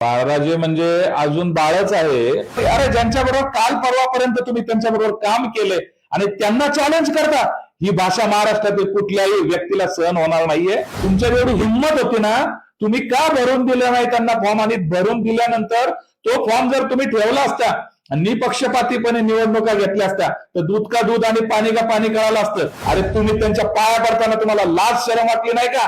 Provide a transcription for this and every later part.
बाळराजे म्हणजे अजून बाळच आहे. अरे ज्यांच्या बरोबर काल परवापर्यंत तुम्ही त्यांच्या बरोबर काम केले आणि त्यांना चॅलेंज करता ही भाषा महाराष्ट्रातील कुठल्याही व्यक्तीला सहन होणार नाहीये. तुमच्या एवढी हिंमत होती ना तुम्ही का भरून दिलं नाही त्यांना फॉर्म आणि भरून दिल्यानंतर तो फॉर्म जर तुम्ही ठेवला असता आणि निपक्षपातीपणे निवडणुका घेतल्या असत्या तर दूध का दूध आणि पाणी का पाणी कळालं असतं. अरे तुम्ही त्यांच्या पाया पडताना तुम्हाला लाज शरम वाटली नाही का?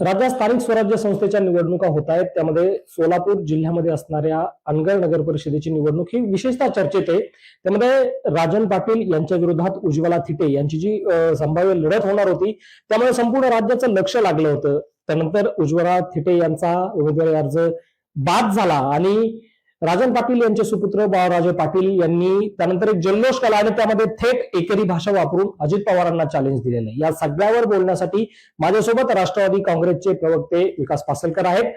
राज्यात स्थानिक स्वराज्य संस्थेच्या निवडणुका होत आहेत. त्यामध्ये सोलापूर जिल्ह्यामध्ये असणाऱ्या अनगर नगर परिषदेची निवडणूक ही विशेषतः चर्चेत आहे. त्यामध्ये राजन पाटील यांच्या विरोधात उज्ज्वला थिटे यांची जी संभाव्य लढत होणार होती त्यामुळे संपूर्ण राज्याचं लक्ष लागलं होतं. त्यानंतर उज्ज्वला थिटे यांचा उमेदवारी अर्ज बाद झाला आणि राजन पाटील यांचे सुपुत्र बाळराजे पाटील यांनी त्यानंतर एक जल्लोष केला आणि त्यामध्ये थेट एकेरी भाषा वापरून अजित पवारांना चॅलेंज दिलेलं आहे. या सगळ्यावर बोलण्यासाठी माझ्यासोबत राष्ट्रवादी काँग्रेसचे प्रवक्ते विकास पासलकर आहेत.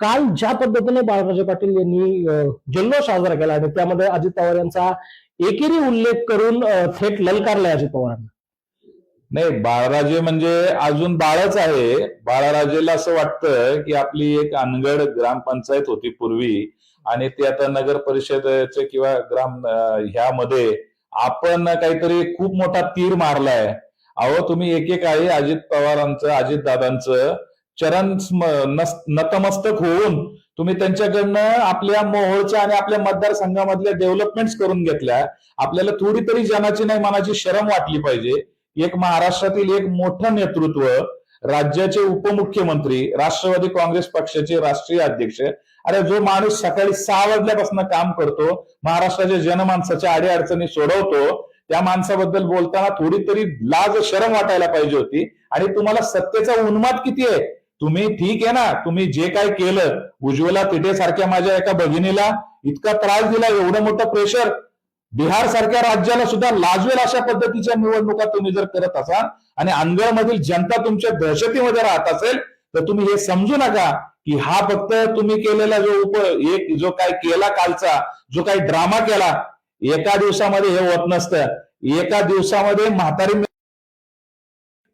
काल ज्या पद्धतीने बाळराजे पाटील यांनी जल्लोष साजरा केला आणि त्यामध्ये अजित पवार यांचा एकेरी उल्लेख करून थेट ललकारलाय अजित पवारांना. नाही बाळराजे म्हणजे अजून बाळच आहे. बाळराजेला असं वाटतं की आपली एक अनगड ग्रामपंचायत होती पूर्वी आणि ते आता नगर परिषदेचे किंवा ग्राम ह्यामध्ये आपण काहीतरी खूप मोठा तीर मारलाय. अहो तुम्ही एकेकाळी अजित पवारांचं अजित दादांचं चरण नतमस्तक होऊन तुम्ही त्यांच्याकडनं आपल्या मोहोळच्या आणि आपल्या मतदारसंघामधल्या डेव्हलपमेंट्स करून घेतल्या. आपल्याला थोडी तरी जनाची नाही मनाची शरम वाटली पाहिजे. एक महाराष्ट्रातील एक मोठं नेतृत्व राज्याचे उपमुख्यमंत्री राष्ट्रवादी काँग्रेस पक्षाचे राष्ट्रीय अध्यक्ष. अरे जो माणूस सकाळी सहा वाजल्यापासून काम करतो महाराष्ट्राच्या जनमानसाच्या अडीअडचणी सोडवतो त्या माणसाबद्दल बोलताना थोडी तरी लाज शरम वाटायला पाहिजे होती. आणि तुम्हाला सत्तेचा उन्माद किती आहे? तुम्ही ठीक आहे ना? तुम्ही जे काय केलं उज्ज्वला तिथे सारख्या माझ्या एका भगिनीला इतका त्रास दिला एवढं मोठं प्रेशर बिहार सारख्या राज्याला सुद्धा लाजवेल अशा पद्धतीच्या निवडणुका तुम्ही जर करत असाल आणि अनगळ मधील जनता तुमच्या दहशतीमध्ये राहत असेल तर तुम्ही हे समजू नका की हा फक्त तुम्ही केलेला जो उप एक जो काय केला कालचा जो काही ड्रामा केला एका दिवसामध्ये हे होत नसतं. एका दिवसामध्ये म्हातारी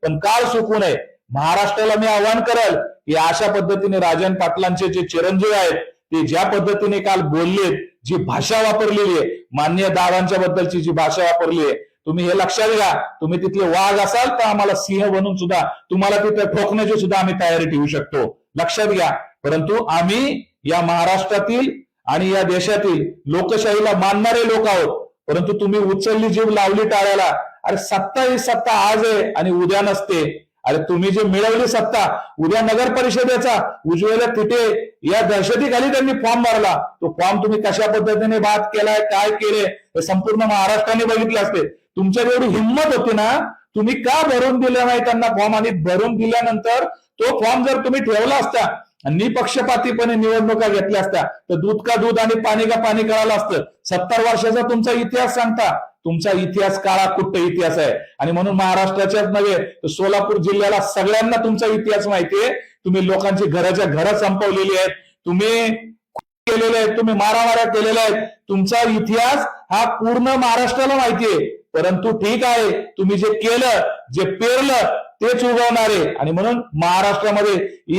पण काळ चुकू नये. महाराष्ट्राला मी आवाहन करेल की अशा पद्धतीने राजन पाटलांचे जे चिरंजीव आहेत ते ज्या पद्धतीने काल बोललेत जी भाषा वापरलेली आहे मान्य दादांच्या बद्दलची जी भाषा वापरली आहे तुम्ही हे लक्षात घ्या. तुम्ही तिथले वाघ असाल तर आम्हाला सिंह बनून सुद्धा तुम्हाला तिथे ठोकण्याची सुद्धा आम्ही तयारी ठेवू शकतो. लक्षात घ्या. परंतु आम्ही या महाराष्ट्रातील आणि या देशातील लोकशाहीला मानणारे लोक आहोत. परंतु तुम्ही उचलली जीव लावली टाळ्याला. अरे सत्ता ही सत्ता आज आहे आणि उद्या नसते. अरे तुम्ही जे मिळवली सत्ता उद्या नगर परिषदेचा उज्ज्वला तिथे या दहशतीखाली त्यांनी फॉर्म भरला. तो फॉर्म तुम्ही कशा पद्धतीने बाद केलाय काय केले हे संपूर्ण महाराष्ट्राने बघितले असते. तुमच्या एवढी हिंमत होती ना तुम्ही का भरून दिलं नाही त्यांना फॉर्म आणि भरून दिल्यानंतर तो फॉर्म जर तुम्ही ठेवला असता निपक्षपातीपणे निवडणुका घेतल्या असत्या. तर दूध का दूध आणि पाणी का पाणी कळालं असतं. सत्तर वर्षाचा तुमचा इतिहास सांगता. तुमचा इतिहास काळा कुट्ट इतिहास आहे. आणि म्हणून महाराष्ट्राच्याच नव्हे तर सोलापूर जिल्ह्याला सगळ्यांना तुमचा इतिहास माहितीये तुम्ही लोकांची घराच्या घरं संपवलेली आहेत. तुम्ही केलेले आहेत तुम्ही मारामाऱ्या केलेल्या आहेत. तुमचा इतिहास हा पूर्ण महाराष्ट्राला माहितीये परंतु ठीक आहे तुम्ही जे केलं जे पेरलं तेच उगवणारे. आणि म्हणून महाराष्ट्रामध्ये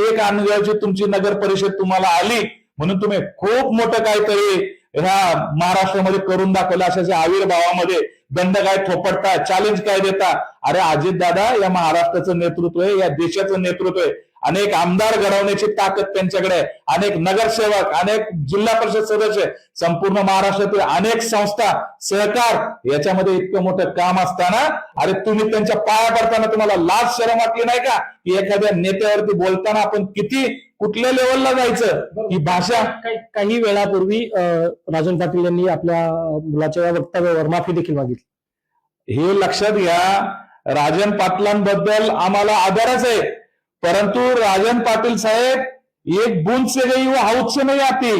एक अनुभवाची तुमची नगर परिषद तुम्हाला आली म्हणून तुम्ही खूप मोठं काहीतरी ह्या महाराष्ट्रामध्ये करून दाखवलं. अशाच्या आविर्भावामध्ये दंड काय थोपटता चॅलेंज काय देता? अरे अजित दादा या महाराष्ट्राचं नेतृत्व आहे या देशाचं नेतृत्व आहे. अनेक आमदार घडवण्याची ताकद त्यांच्याकडे आहे. अनेक नगरसेवक अनेक जिल्हा परिषद सदस्य संपूर्ण महाराष्ट्रातील अनेक संस्था सहकार याच्यामध्ये इतकं मोठं काम असताना अरे तुम्ही त्यांच्या पाया पडताना तुम्हाला लाज शरम वाटली नाही का? की एखाद्या नेत्यावरती बोलताना आपण किती कुठल्या लेवलला जायचं? ही भाषा काही वेळापूर्वी राजन पाटील यांनी आपल्या मुलाच्या वक्तव्यावर माफी देखील मागितली. हे लक्षात घ्या. राजन पाटलांबद्दल आम्हाला आदरच आहे. परंतु राजन पाटील साहेब एक बूंद से गई व हाऊस से आती.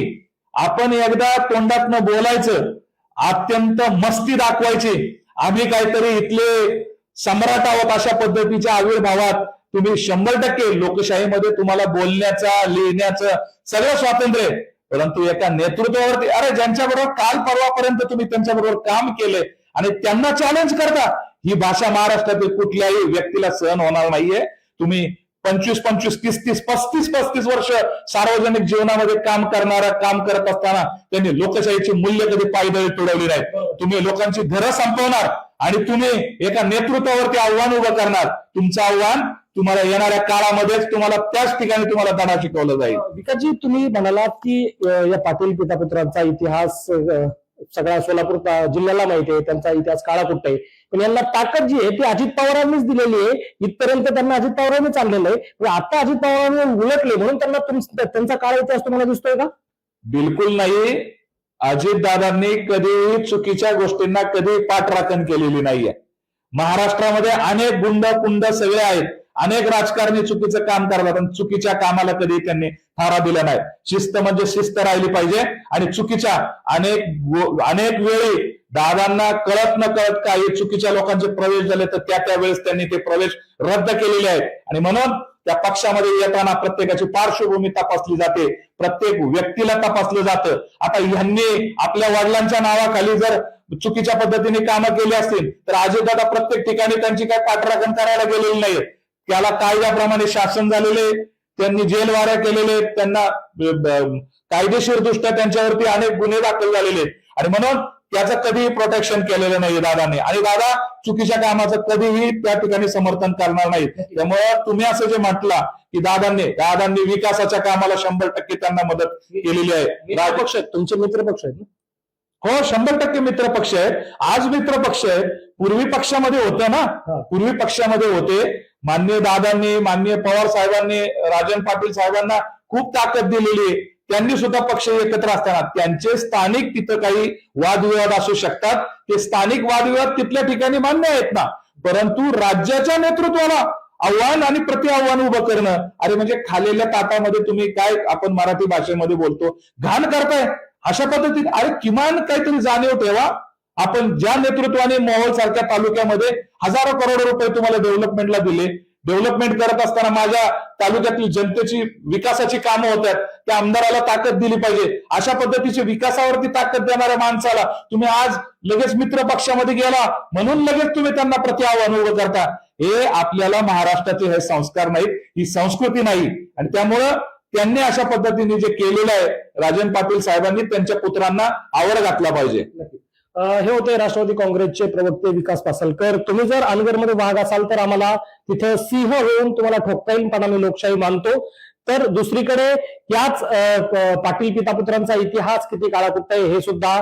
आपण एकदा तोंडातनं बोलायचं अत्यंत मस्ती दाखवायची. आम्ही काहीतरी इथले सम्राट आहोत अशा पद्धतीच्या आविर्भावात तुम्ही शंभर टक्के लोकशाहीमध्ये तुम्हाला बोलण्याचा लिहिण्याचं सगळं स्वातंत्र्य आहे. परंतु एका नेतृत्वावरती अरे ज्यांच्या बरोबर काल परवापर्यंत तुम्ही त्यांच्या बरोबर काम केले आणि त्यांना चॅलेंज करता ही भाषा महाराष्ट्रातील कुठल्याही व्यक्तीला सहन होणार नाहीये. तुम्ही पंचवीस पंचवीस तीस तीस पस्तीस पस्तीस वर्ष सार्वजनिक जीवनामध्ये काम करणारा काम करत असताना त्यांनी लोकशाहीची मूल्य कधी पायदळी तुडवली नाही. तुम्ही लोकांची घरं संपवणार आणि तुम्ही एका नेतृत्वावरती आव्हान उभं करणार. तुमचं आव्हान तुम्हाला येणाऱ्या काळामध्येच तुम्हाला त्याच ठिकाणी तुम्हाला धडा शिकवला जाईल. विकासजी तुम्ही म्हणालात की या पाटील पितापुत्रांचा इतिहास सगळ्या सोलापूर जिल्ह्याला माहिती आहे त्यांचा इतिहास काळा काळाकुट्ट आहे. पण यांना ताकद जी आहे ती अजित पवारांनीच दिलेली आहे. इथपर्यंत त्यांना अजित पवारांनीच आणलेलं आहे. पण आता अजित पवारांनी उलटले म्हणून त्यांना त्यांचा काळा इतिहास तुम्हाला दिसतोय का? बिलकुल नाही. अजितदादांनी कधीही चुकीच्या गोष्टींना कधी पाठराखण केलेली नाहीये. महाराष्ट्रामध्ये अनेक गुंड पुंड सगळे आहेत. अनेक राजकारणी चुकीचं काम करतात पण चुकीच्या कामाला कधी त्यांनी थारा दिला नाही. शिस्त म्हणजे शिस्त राहिली पाहिजे आणि चुकीच्या अनेक अनेक वेळी दादांना कळत न कळत काही चुकीच्या लोकांचे प्रवेश झाले तर त्या त्यावेळेस त्यांनी ते प्रवेश रद्द केलेले आहेत. आणि म्हणून त्या पक्षामध्ये येताना प्रत्येकाची पार्श्वभूमी तपासली जाते प्रत्येक व्यक्तीला तपासलं जातं. आता ह्यांनी आपल्या वडिलांच्या नावाखाली जर चुकीच्या पद्धतीने कामं केली असतील तर अजितदादा प्रत्येक ठिकाणी त्यांची काय पाठराखण करायला गेलेली नाही त्याला कायद्याप्रमाणे शासन झालेले त्यांनी जेल वाऱ्या केलेले त्यांना कायदेशीर दृष्ट्या त्यांच्यावरती अनेक गुन्हे दाखल झालेले आहेत. आणि म्हणून त्याचं कधीही प्रोटेक्शन केलेलं नाही दादाने. आणि दादा चुकीच्या कामाचं कधीही त्या ठिकाणी समर्थन करणार नाही त्यामुळे तुम्ही असं जे म्हटला की दादांनी दादांनी विकासाच्या कामाला शंभर टक्के त्यांना मदत केलेली आहे. मित्र पक्ष आहेत. तुमचे मित्र पक्ष आहेत ना? हो शंभर टक्के मित्र पक्ष आहेत. आज मित्र पक्ष आहेत. पूर्वी पक्षामध्ये होतं ना. पूर्वी पक्षामध्ये होते. माननीय दादांनी माननीय पवार साहेबांनी राजन पाटील साहेबांना खूप ताकद दिलेली आहे. त्यांनी सुद्धा पक्ष एकत्र असताना त्यांचे स्थानिक तिथं काही वादविवाद असू शकतात. ते स्थानिक वादविवाद तिथल्या ठिकाणी मान्य आहेत ना. परंतु राज्याच्या नेतृत्वाला आव्हान आणि प्रति आव्हान उभं करणं अरे म्हणजे खालेल्या ताटामध्ये तुम्ही काय आपण मराठी भाषेमध्ये बोलतो घाण करताय. अशा पद्धतीत अरे किमान काहीतरी जाणीव ठेवा. आपण ज्या नेतृत्वाने मोहोळ सारख्या तालुक्यामध्ये हजारो करोड रुपये तुम्हाला डेव्हलपमेंटला दिले डेव्हलपमेंट करत असताना माझ्या तालुक्यातील जनतेची विकासाची कामं होत आहेत त्या आमदाराला ताकद दिली पाहिजे. अशा पद्धतीची विकासावरती ताकद देणाऱ्या माणसाला तुम्ही आज लगेच मित्र पक्षामध्ये गेला म्हणून लगेच तुम्ही त्यांना प्रति आव्हान उभं करता. हे आपल्याला महाराष्ट्राचे हे संस्कार नाहीत ही संस्कृती नाही. आणि त्यामुळं त्यांनी अशा पद्धतीने जे केलेलं आहे राजन पाटील साहेबांनी त्यांच्या पुत्रांना आवड घातला पाहिजे. हे होते राष्ट्रवादी काँग्रेसचे प्रवक्ते विकास पासलकर. तुम्ही जर अनगरमध्ये वाघ असाल तर आम्हाला तिथं सिंह होऊन तुम्हाला ठोकता येईल पण आम्ही लोकशाही मानतो. तर दुसरीकडे याच पाटील पितापुत्रांचा इतिहास किती काळाकुट्ट आहे हे सुद्धा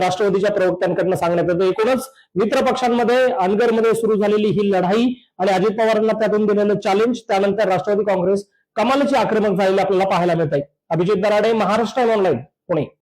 राष्ट्रवादीच्या प्रवक्त्यांकडनं सांगण्यात येतं एकूणच मित्र पक्षांमध्ये अनगरमध्ये सुरू झालेली ही लढाई आणि अजित पवारांना त्यातून दिलेलं चॅलेंज त्यानंतर राष्ट्रवादी काँग्रेस कमालीची आक्रमक झालेली आपल्याला पाहायला मिळत आहे अभिजित दराडे महाराष्ट्र ऑनलाईन पुणे.